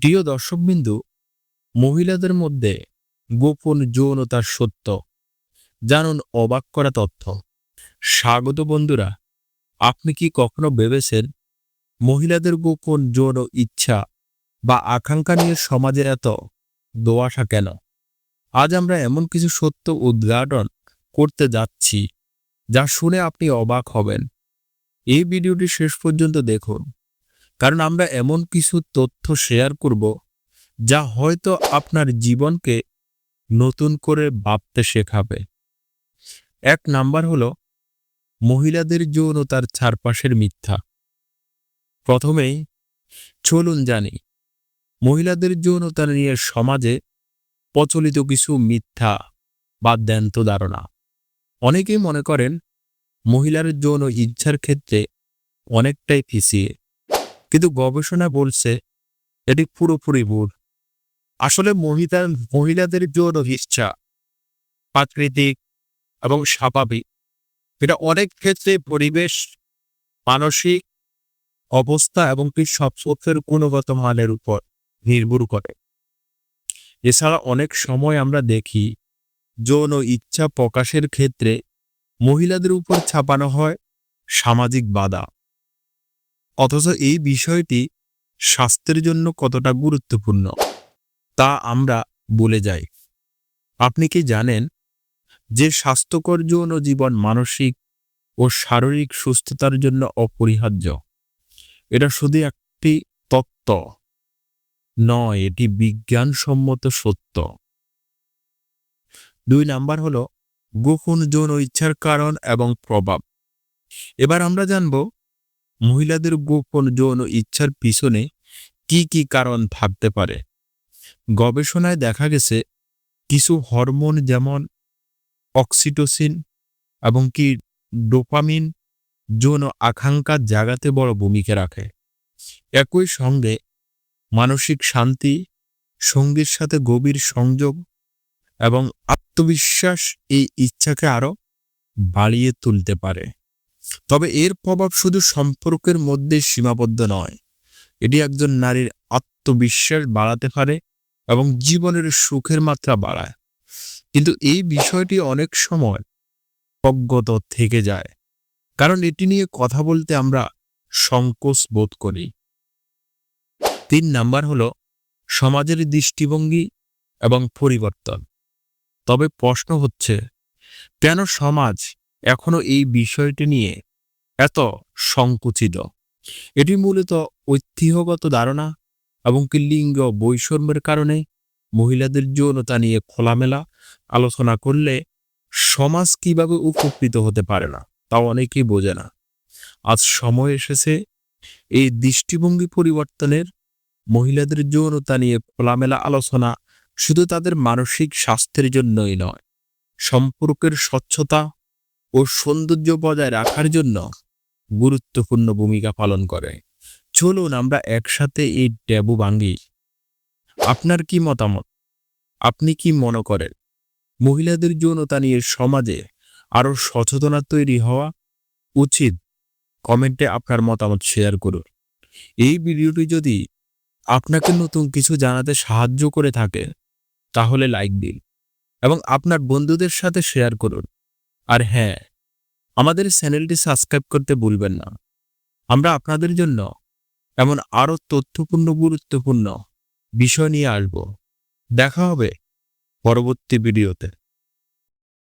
প্রিয় দর্শকবিন্দু, মহিলাদের মধ্যে গোপন যৌনতার সত্য। জানুন অবাক করা তথ্য। স্বাগত বন্ধুরা, আপনি কি কখনো ভেবেছেন মহিলাদের গোপন যৌন ইচ্ছা বা আকাঙ্ক্ষা নিয়ে সমাজে এত দোয়াশা কেন? আজ আমরা এমন কিছু সত্য উদ্ঘাটন করতে যাচ্ছি, যা শুনে আপনি অবাক হবেন। এই ভিডিওটি শেষ পর্যন্ত দেখুন। কারণ আমরা এমন কিছু তথ্য শেয়ার করব যা হয়তো আপনার জীবনকে নতুন করে ভাবতে শেখাবে। এক নাম্বার হলো, মহিলাদের যৌনতার চারপাশের মিথ্যা। প্রথমেই, চলুন জানি, মহিলাদের যৌনতা নিয়ে সমাজে প্রচলিত কিছু মিথ্যা বা দ্যান্ত ধারণা। অনেকেই মনে করেন, মহিলার যৌন ইচ্ছার ক্ষেত্রে অনেকটাই পিছিয়ে। কিন্তু গবেষণা বলছে এটি পুরোপুরি ভুল। আসলে মহিলা মহিলাদের যৌন ইচ্ছা, প্রাকৃতিক এবং স্বাভাবিক। এটা অনেক ক্ষেত্রে পরিবেশ, মানসিক অবস্থা এবং কি সবসের গুণগত মানের উপর নির্ভর করে। এছাড়া অনেক সময় আমরা দেখি, যৌন ইচ্ছা প্রকাশের ক্ষেত্রে মহিলাদের উপর ছাপানো হয় সামাজিক বাধা। অথচ এই বিষয়টি স্বাস্থ্যের জন্য কতটা গুরুত্বপূর্ণ, তা আমরা বলে যাই। আপনি কি জানেন যে স্বাস্থ্যকর যৌন জীবন মানসিক ও শারীরিক সুস্থতার জন্য অপরিহার্য? এটা শুধু একটি তত্ত্ব নয়, এটি বিজ্ঞানসম্মত সত্য। দুই নাম্বার হলো গোপন যৌন ইচ্ছার কারণ এবং প্রভাব। এবার আমরা জানব মহিলাদের গোপন যৌন ইচ্ছার পিছনে কি কি কারণ থাকতে পারে? গবেষণায় দেখা গেছে, কিছু হরমোন যেমন অক্সিটোসিন এবং কি ডোপামিন যৌন আকাঙ্ক্ষা জাগাতে বড় ভূমিকা রাখে। একই সঙ্গে মানসিক শান্তি, সঙ্গীর সাথে গভীর সংযোগ এবং আত্মবিশ্বাস এই ইচ্ছাকে আরও বাড়িয়ে তুলতে পারে। তবে এর প্রভাব শুধু সম্পর্কের মধ্যে সীমাবদ্ধ নয়। এটি একজন নারীর আত্মবিশ্বাস বাড়াতে পারে এবং জীবনের সুখের মাত্রা বাড়ায়। কিন্তু এই বিষয়টি অনেক সময় অজ্ঞত থেকে যায়। কারণ এটি নিয়ে কথা বলতে আমরা সংকোচ বোধ করি। তিন নাম্বার হলো সমাজের দৃষ্টিভঙ্গি এবং পরিবর্তন। তবে প্রশ্ন হচ্ছে, কেন সমাজ এখনও এই বিষয়টি নিয়ে এত সংকুচিত। এটি মূলত ঐতিহ্যগত ধারণা এবং কি লিঙ্গ বৈষম্যের কারণে মহিলাদের যৌনতা নিয়ে খোলামেলা আলোচনা করলে সমাজ কীভাবে উপকৃত হতে পারে না তা অনেকেই বোঝে না। আজ সময় এসেছে এই দৃষ্টিভঙ্গি পরিবর্তনের, মহিলাদের যৌনতা নিয়ে খোলামেলা আলোচনা শুধু তাদের মানসিক স্বাস্থ্যের জন্যই নয়, সম্পর্কের স্বচ্ছতা ও সৌন্দর্য বজায় রাখার জন্য গুরুত্বপূর্ণ ভূমিকা পালন করে। চলুন আমরা একসাথে এই ট্যাবু ভাঙি। আপনার কি মতামত? আপনি কি মনে করেন? মহিলাদের যৌনতা নিয়ে সমাজে আরও সচেতনা তৈরি হওয়া উচিত? কমেন্টে আপনার মতামত শেয়ার করুন। এই ভিডিওটি যদি আপনাকে নতুন কিছু জানাতে সাহায্য করে থাকে, তাহলে লাইক দিন এবং আপনার বন্ধুদের সাথে শেয়ার করুন। আর হ্যাঁ আমাদের চ্যানেলটি সাবস্ক্রাইব করতে ভুলবেন না। আমরা আপনাদের জন্য এমন আরও তথ্যপূর্ণ, গুরুত্বপূর্ণ বিষয় নিয়ে আসব। দেখা হবে পরবর্তী ভিডিওতে।